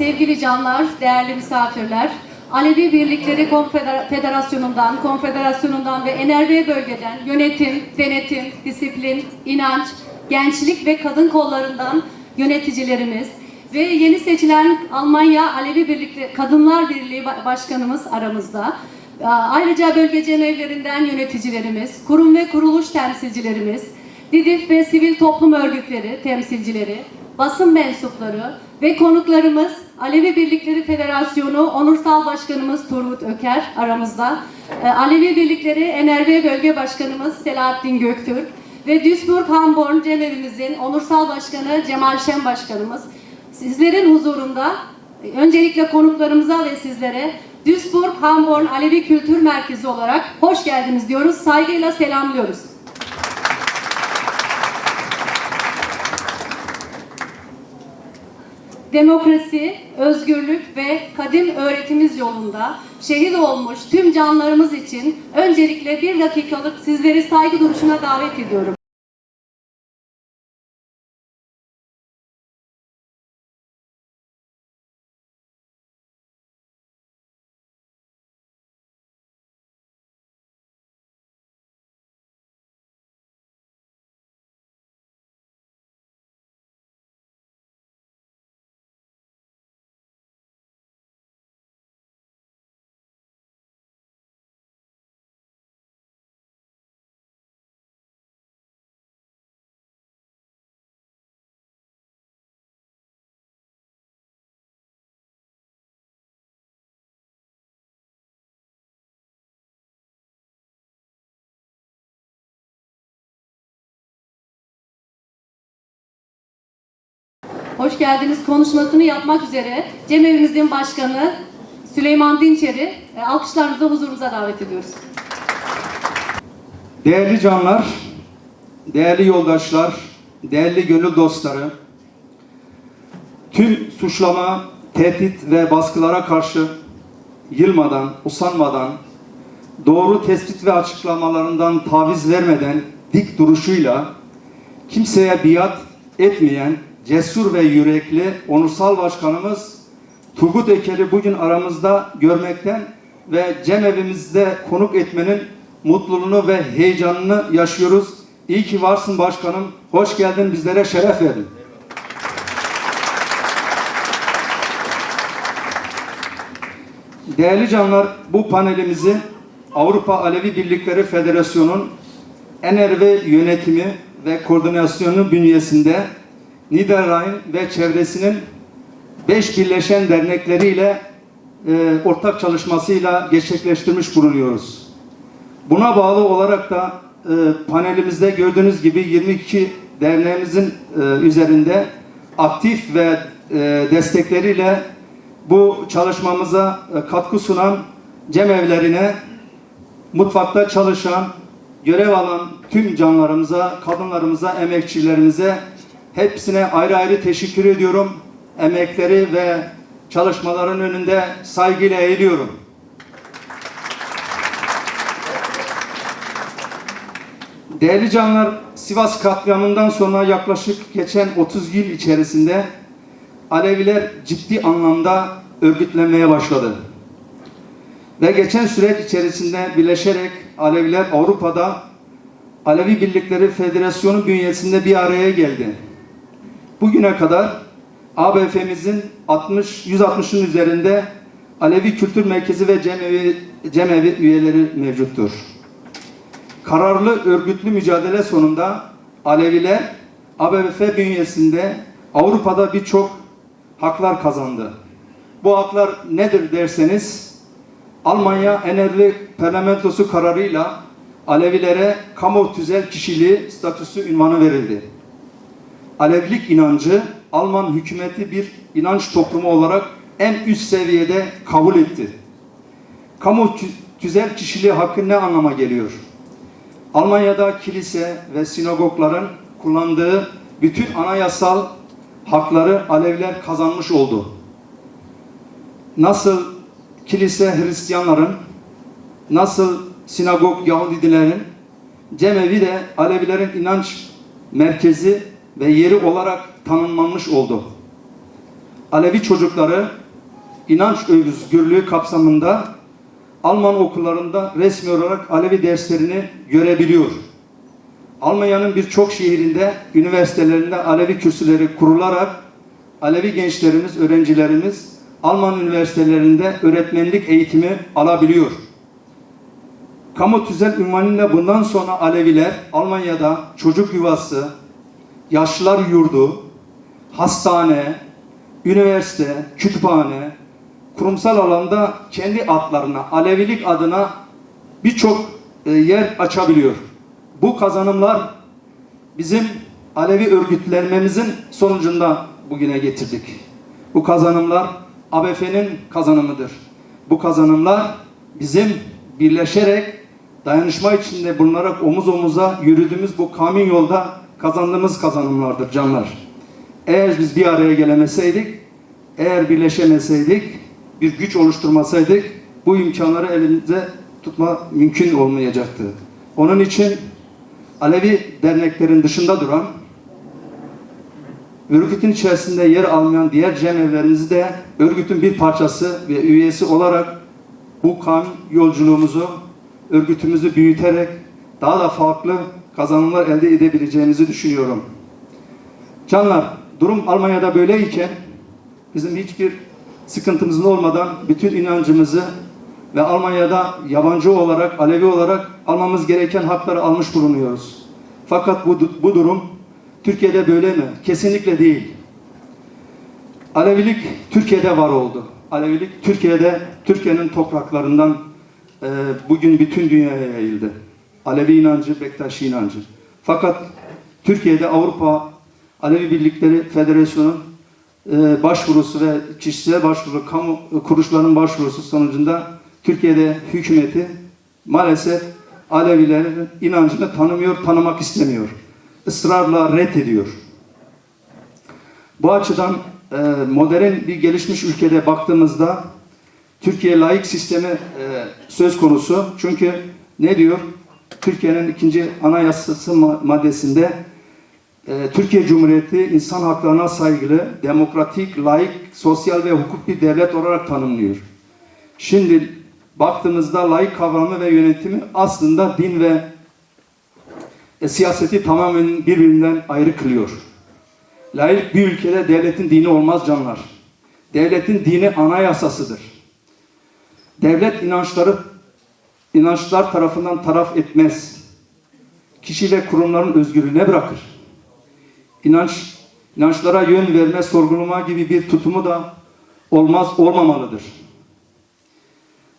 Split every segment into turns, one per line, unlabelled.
sevgili canlar, değerli misafirler, Alevi Birlikleri Konfeder- Federasyonu'ndan, Konfederasyonu'ndan ve NRV bölgeden yönetim, denetim, disiplin, inanç, gençlik ve kadın kollarından yöneticilerimiz ve yeni seçilen Almanya Alevi Birlikleri Kadınlar Birliği Ba- Başkanımız aramızda. Ayrıca bölge cemevlerinden yöneticilerimiz, kurum ve kuruluş temsilcilerimiz, DİDİF ve sivil toplum örgütleri temsilcileri, basın mensupları ve konuklarımız Alevi Birlikleri Federasyonu Onursal Başkanımız Turgut Öker aramızda, e, Alevi Birlikleri NRV Bölge Başkanımız Selahattin Göktürk ve Duisburg Hamborn Cemevimizin Onursal Başkanı Cemal Şen Başkanımız sizlerin huzurunda öncelikle konuklarımıza ve sizlere Duisburg Hamborn Alevi Kültür Merkezi olarak hoş geldiniz diyoruz. Saygıyla selamlıyoruz. Demokrasi, özgürlük ve kadim öğretimiz yolunda şehit olmuş tüm canlarımız için öncelikle bir dakikalık sizleri saygı duruşuna davet ediyorum. Hoş geldiniz konuşmasını yapmak üzere Cemevimizin Başkanı Süleyman Dinçer'i e, alkışlarınızla huzurumuza davet ediyoruz.
Değerli canlar, değerli yoldaşlar, değerli gönül dostları, tüm suçlama, tehdit ve baskılara karşı yılmadan, usanmadan, doğru tespit ve açıklamalarından taviz vermeden dik duruşuyla kimseye biat etmeyen cesur ve yürekli onursal başkanımız Turgut Eker'i bugün aramızda görmekten ve cemevimizde konuk etmenin mutluluğunu ve heyecanını yaşıyoruz. İyi ki varsın başkanım. Hoş geldin bizlere şeref verdin. Değerli canlar, bu panelimizi Avrupa Alevi Birlikleri Federasyonu'nun NRV yönetimi ve koordinasyonu bünyesinde Niederrhein ve çevresinin beş birleşen dernekleriyle e, ortak çalışmasıyla gerçekleştirmiş bulunuyoruz. Buna bağlı olarak da e, panelimizde gördüğünüz gibi 22 derneğimizin e, üzerinde aktif ve e, destekleriyle bu çalışmamıza e, katkı sunan cemevlerine, mutfakta çalışan, görev alan tüm canlarımıza, kadınlarımıza, emekçilerimize hepsine ayrı ayrı teşekkür ediyorum. Emekleri ve çalışmaların önünde saygıyla eğiliyorum. Değerli canlar, Sivas katliamından sonra yaklaşık geçen 30 yıl içerisinde Aleviler ciddi anlamda örgütlenmeye başladı. Ve geçen süreç içerisinde birleşerek Aleviler Avrupa'da Alevi Birlikleri Federasyonu bünyesinde bir araya geldi. Bugüne kadar ABF'mizin 60 160'ın üzerinde Alevi Kültür Merkezi ve Cemevi, Cemevi üyeleri mevcuttur. Kararlı örgütlü mücadele sonunda Aleviler ABF bünyesinde Avrupa'da birçok haklar kazandı. Bu haklar nedir derseniz Almanya NRV parlamentosu kararıyla Alevilere kamu tüzel kişiliği statüsü ünvanı verildi. Alevilik inancı Alman hükümeti bir inanç toplumu olarak en üst seviyede kabul etti. Kamu tü- tüzel kişiliği hakkı ne anlama geliyor? Almanya'da kilise ve sinagogların kullandığı bütün anayasal hakları Aleviler kazanmış oldu. Nasıl kilise Hristiyanların, nasıl sinagog Yahudilerin, cemevi de Alevilerin inanç merkezi ve yeri olarak tanımlanmış oldu. Alevi çocukları inanç özgürlüğü kapsamında Alman okullarında resmi olarak Alevi derslerini görebiliyor. Almanya'nın birçok şehrinde, üniversitelerinde Alevi kürsüleri kurularak Alevi gençlerimiz, öğrencilerimiz Alman üniversitelerinde öğretmenlik eğitimi alabiliyor. Kamu tüzel ünvanıyla bundan sonra Aleviler Almanya'da çocuk yuvası, yaşlılar yurdu, hastane, üniversite, kütüphane, kurumsal alanda kendi adlarına, Alevilik adına birçok e, yer açabiliyor. Bu kazanımlar bizim Alevi örgütlenmemizin sonucunda bugüne getirdik. Bu kazanımlar ABF'nin kazanımıdır. Bu kazanımlar bizim birleşerek dayanışma içinde bulunarak omuz omuza yürüdüğümüz bu kamin yolda kazandığımız kazanımlardır canlar. Eğer biz bir araya gelemeseydik, eğer birleşemeseydik, bir güç oluşturmasaydık bu imkanları elimize tutma mümkün olmayacaktı. Onun için Alevi derneklerin dışında duran, örgütün içerisinde yer almayan diğer cemevlerimizi de örgütün bir parçası ve üyesi olarak bu kan yolculuğumuzu, örgütümüzü büyüterek daha da farklı kazanımlar elde edebileceğimizi düşünüyorum. Canlar, durum Almanya'da böyleyken bizim hiçbir sıkıntımızın olmadan bütün inancımızı ve Almanya'da yabancı olarak, Alevi olarak almamız gereken hakları almış bulunuyoruz. Fakat bu, bu durum Türkiye'de böyle mi? Kesinlikle değil. Alevilik Türkiye'de var oldu. Alevilik Türkiye'de, Türkiye'nin topraklarından e, bugün bütün dünyaya yayıldı. Alevi inancı, Bektaşi inancı. Fakat Türkiye'de Avrupa Alevi Birlikleri Federasyonu e, başvurusu ve kişisel başvuru, kamu kuruluşlarının başvurusu sonucunda Türkiye'de hükümeti maalesef Alevilerin inancını tanımıyor, tanımak istemiyor. Israrla reddediyor. Bu açıdan e, modern bir gelişmiş ülkede baktığımızda Türkiye layık sistemi e, söz konusu. Çünkü ne diyor? Türkiye'nin ikinci anayasası ma- maddesinde e, Türkiye Cumhuriyeti insan haklarına saygılı, demokratik, layık, sosyal ve hukuk bir devlet olarak tanımlıyor. Şimdi baktığımızda layık kavramı ve yönetimi aslında din ve e, siyaseti tamamen birbirinden ayrı kılıyor. Layık bir ülkede devletin dini olmaz canlar. Devletin dini anayasasıdır. Devlet inançları inançlar tarafından taraf etmez. Kişi ve kurumların özgürlüğüne bırakır. İnanç, inançlara yön verme, sorgulama gibi bir tutumu da olmaz, olmamalıdır.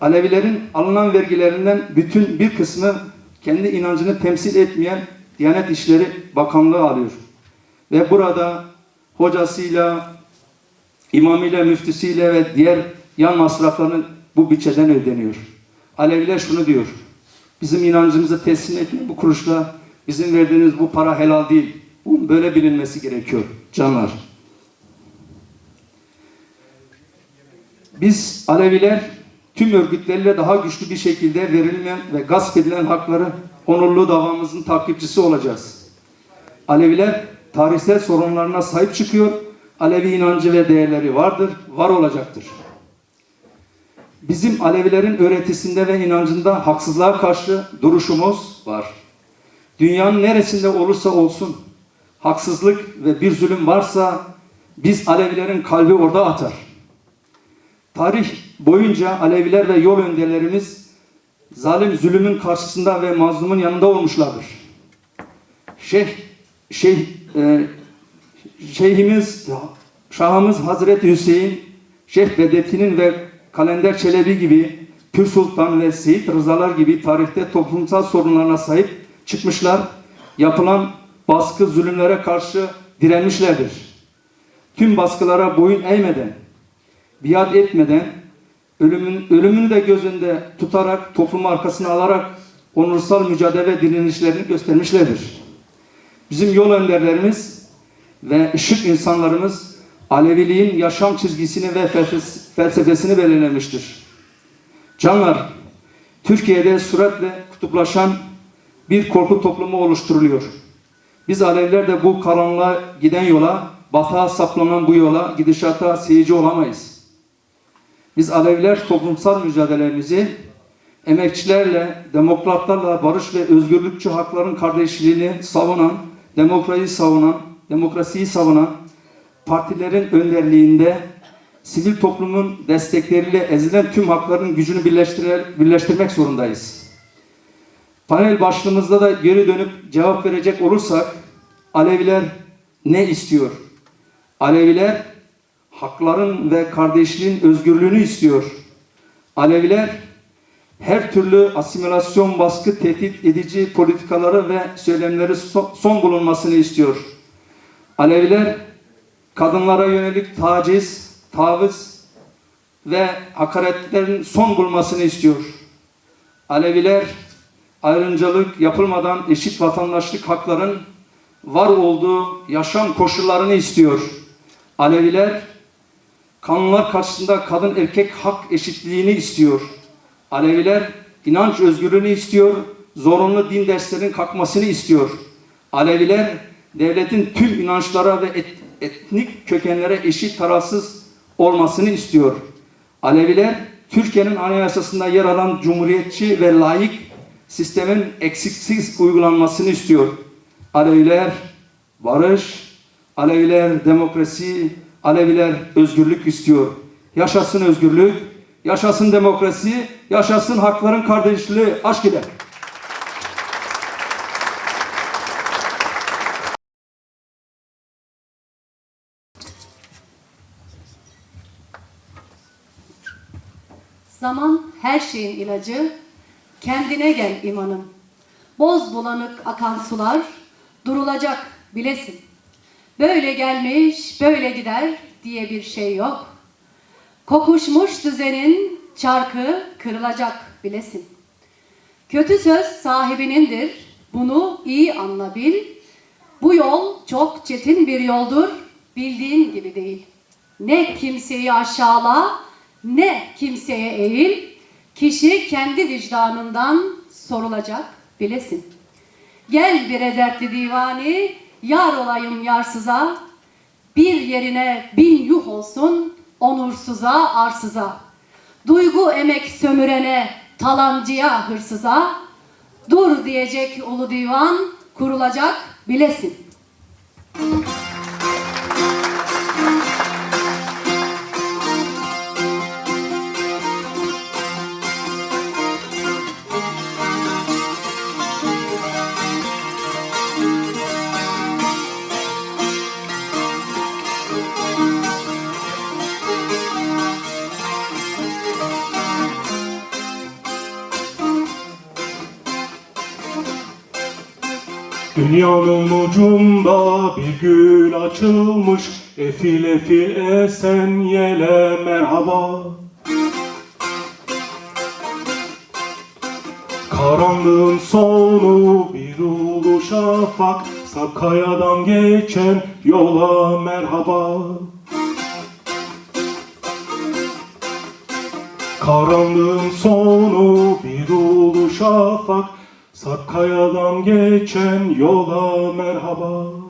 Alevilerin alınan vergilerinden bütün bir kısmı kendi inancını temsil etmeyen Diyanet İşleri Bakanlığı alıyor. Ve burada hocasıyla, imamıyla, müftüsüyle ve diğer yan masraflarını bu bütçeden ödeniyor. Aleviler şunu diyor. Bizim inancımızı teslim etmeyin bu kuruşla bizim verdiğiniz bu para helal değil. Bunun böyle bilinmesi gerekiyor canlar. Biz Aleviler tüm örgütleriyle daha güçlü bir şekilde verilmeyen ve gasp edilen hakları onurlu davamızın takipçisi olacağız. Aleviler tarihsel sorunlarına sahip çıkıyor. Alevi inancı ve değerleri vardır, var olacaktır. Bizim Alevilerin öğretisinde ve inancında haksızlığa karşı duruşumuz var. Dünyanın neresinde olursa olsun haksızlık ve bir zulüm varsa biz Alevilerin kalbi orada atar. Tarih boyunca Aleviler ve yol önderlerimiz zalim zulümün karşısında ve mazlumun yanında olmuşlardır. Şeyh, şeyh, e, şeyhimiz, Şahımız Hazreti Hüseyin, Şeyh Bedettin'in ve Kalender Çelebi gibi Pür Sultan ve Seyit Rızalar gibi tarihte toplumsal sorunlarına sahip çıkmışlar. Yapılan baskı, zulümlere karşı direnmişlerdir. Tüm baskılara boyun eğmeden, biat etmeden, ölümün, ölümünü de göz önünde tutarak, toplumu arkasına alarak onursal mücadele ve direnişlerini göstermişlerdir. Bizim yol önderlerimiz ve ışık insanlarımız Aleviliğin yaşam çizgisini ve felsefesini belirlemiştir. Canlar, Türkiye'de süratle kutuplaşan bir korku toplumu oluşturuluyor. Biz Aleviler de bu karanlığa giden yola batağa saplanan bu yola, gidişata seyirci olamayız. Biz Aleviler toplumsal mücadelemizi emekçilerle, demokratlarla barış ve özgürlükçü hakların kardeşliğini savunan, demokrasiyi savunan, demokrasiyi savunan partilerin önderliğinde sivil toplumun destekleriyle ezilen tüm hakların gücünü birleştirmek zorundayız. Panel başlığımızda da geri dönüp cevap verecek olursak Aleviler ne istiyor? Aleviler hakların ve kardeşliğin özgürlüğünü istiyor. Aleviler her türlü asimilasyon, baskı, tehdit edici politikaları ve söylemleri so- son bulunmasını istiyor. Aleviler kadınlara yönelik taciz, taviz ve hakaretlerin son bulmasını istiyor. Aleviler ayrımcılık yapılmadan eşit vatandaşlık hakların var olduğu yaşam koşullarını istiyor. Aleviler kanunlar karşısında kadın erkek hak eşitliğini istiyor. Aleviler inanç özgürlüğünü istiyor, zorunlu din derslerinin kalkmasını istiyor. Aleviler devletin tüm inançlara ve et- etnik kökenlere eşit tarafsız olmasını istiyor. Aleviler Türkiye'nin anayasasında yer alan cumhuriyetçi ve layık sistemin eksiksiz uygulanmasını istiyor. Aleviler barış, Aleviler demokrasi, Aleviler özgürlük istiyor. Yaşasın özgürlük, yaşasın demokrasi, yaşasın hakların kardeşliği, aşk ile.
Zaman her şeyin ilacı, kendine gel imanım. Boz bulanık akan sular, durulacak bilesin. Böyle gelmiş, böyle gider diye bir şey yok. Kokuşmuş düzenin çarkı kırılacak bilesin. Kötü söz sahibinindir, bunu iyi anla bil. Bu yol çok çetin bir yoldur, bildiğin gibi değil. Ne kimseyi aşağıla, ne kimseye eğil. Kişi kendi vicdanından sorulacak bilesin. Gel bir dertli divani, yar olayım yarsıza. Bir yerine bin yuh olsun, onursuza, arsıza. Duygu emek sömürene, talancıya, hırsıza. Dur diyecek ulu divan, kurulacak bilesin.
Dünyanın ucunda bir gül açılmış Efil efil esen yele merhaba. Karanlığın sonu bir ulu şafak Sakayadan geçen yola merhaba. Karanlığın sonu bir ulu şafak Sakkaya'dan geçen yola merhaba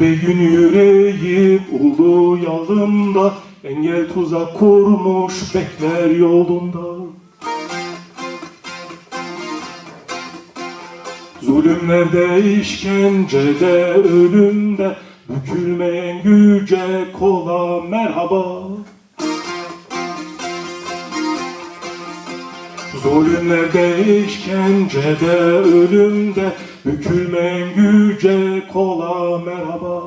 be gün yüreyip ulu Engel tuzak kurmuş bekler yolunda. Zulümlerde, işkencede, ölümde Bükülmeyen güce kola merhaba Zulümlerde, işkencede, ölümde Bükülmeyen güce kola merhaba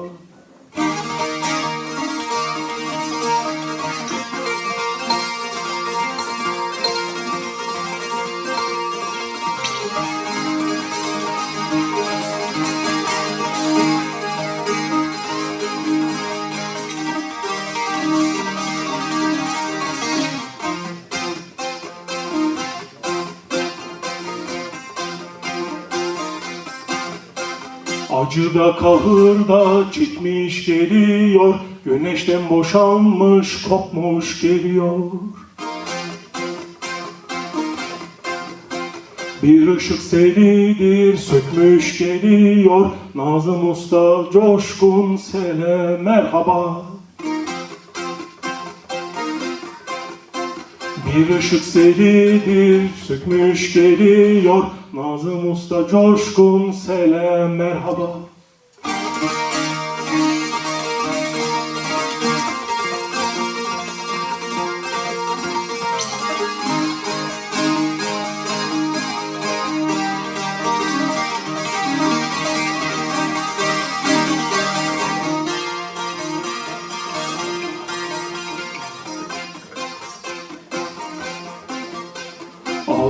Acıda kahırda çitmiş geliyor Güneşten boşanmış kopmuş geliyor. Bir ışık seridir sökmüş geliyor Nazım Usta coşkun sele merhaba Bir ışık seridir sökmüş geliyor. Nazım Usta coşkun sele merhaba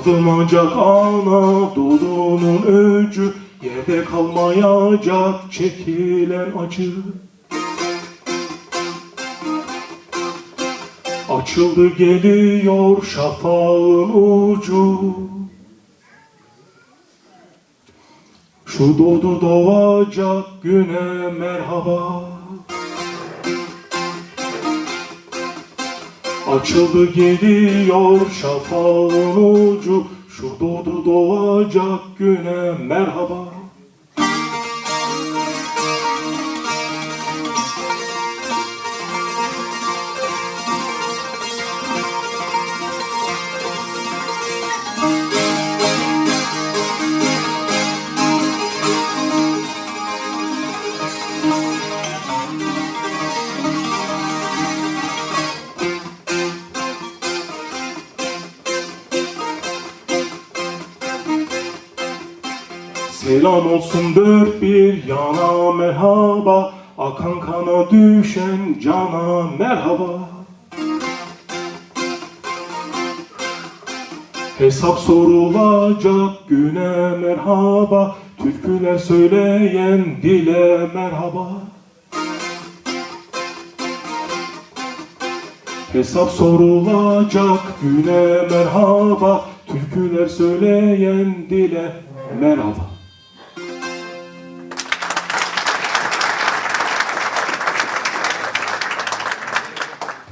Aldırmayacak Anadolu'nun öcü Yerde kalmayacak çekilen acı. Açıldı geliyor şafağın ucu. Şu doğdu doğacak güne merhaba Açıldı geliyor şafağın ucu. Şu doğdu doğacak güne merhaba Olsun dört bir yana merhaba Akan kana düşen cana merhaba. Hesap sorulacak güne merhaba Türküler söyleyen dile merhaba. Hesap sorulacak güne merhaba Türküler söyleyen dile merhaba